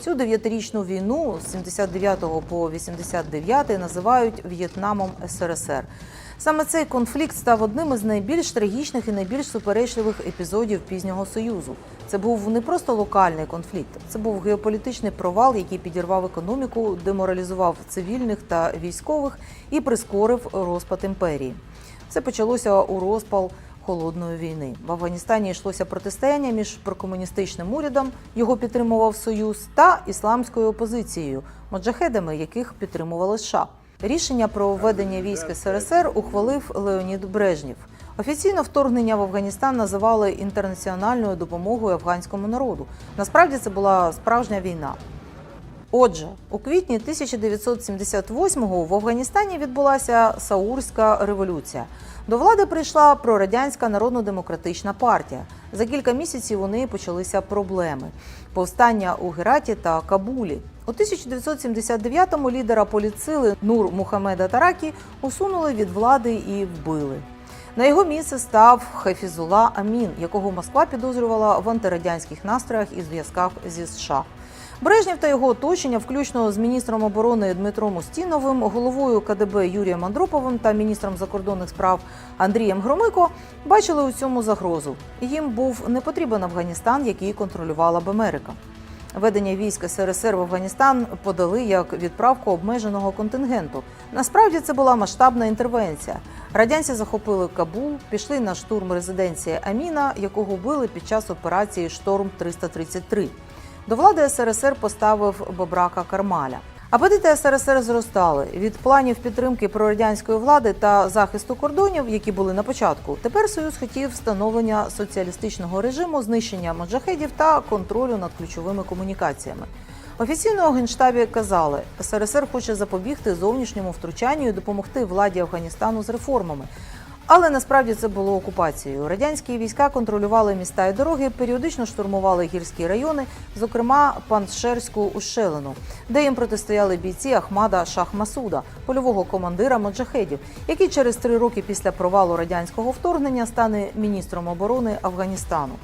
Цю дев'ятирічну війну з 79 по 89 називають В'єтнамом СРСР. Саме цей конфлікт став одним із найбільш трагічних і найбільш суперечливих епізодів пізнього союзу. Це був не просто локальний конфлікт, це був геополітичний провал, який підірвав економіку, деморалізував цивільних та військових і прискорив розпад імперії. Все почалося у розпал холодної війни. В Афганістані йшлося протистояння між прокомуністичним урядом, його підтримував Союз, та ісламською опозицією, моджахедами, яких підтримували США. Рішення про введення військ СРСР ухвалив Леонід Брежнєв. Офіційно вторгнення в Афганістан називали інтернаціональною допомогою афганському народу. Насправді це була справжня війна. Отже, у квітні 1978-го в Афганістані відбулася Саурська революція. До влади прийшла прорадянська народно-демократична партія. За кілька місяців у неї почалися проблеми: повстання у Гераті та Кабулі. У 1979-му лідера політсили Нур Мухаммеда Таракі усунули від влади і вбили. На його місце став Хафізула Амін, якого Москва підозрювала в антирадянських настроях і зв'язках зі США. Брежнєв та його оточення, включно з міністром оборони Дмитром Устіновим, головою КДБ Юрієм Андроповим та міністром закордонних справ Андрієм Громико, бачили у цьому загрозу. Їм був не потрібен Афганістан, який контролювала б Америка. Ведення військ СРСР в Афганістан подали як відправку обмеженого контингенту. Насправді це була масштабна інтервенція. Радянці захопили Кабул, пішли на штурм резиденції Аміна, якого вбили під час операції Шторм 333 До влади СРСР поставив Бобрака Кармаля. Апетити СРСР зростали від планів підтримки прорадянської влади та захисту кордонів, які були на початку. Тепер Союз хотів встановлення соціалістичного режиму, знищення моджахедів та контролю над ключовими комунікаціями. Офіційно у генштабі казали, СРСР хоче запобігти зовнішньому втручанню і допомогти владі Афганістану з реформами. Але насправді це було окупацією. Радянські війська контролювали міста і дороги, періодично штурмували гірські райони, зокрема Паншерську ущелину, де їм протистояли бійці Ахмада Шахмасуда, польового командира моджахедів, який через три роки після провалу радянського вторгнення стане міністром оборони Афганістану.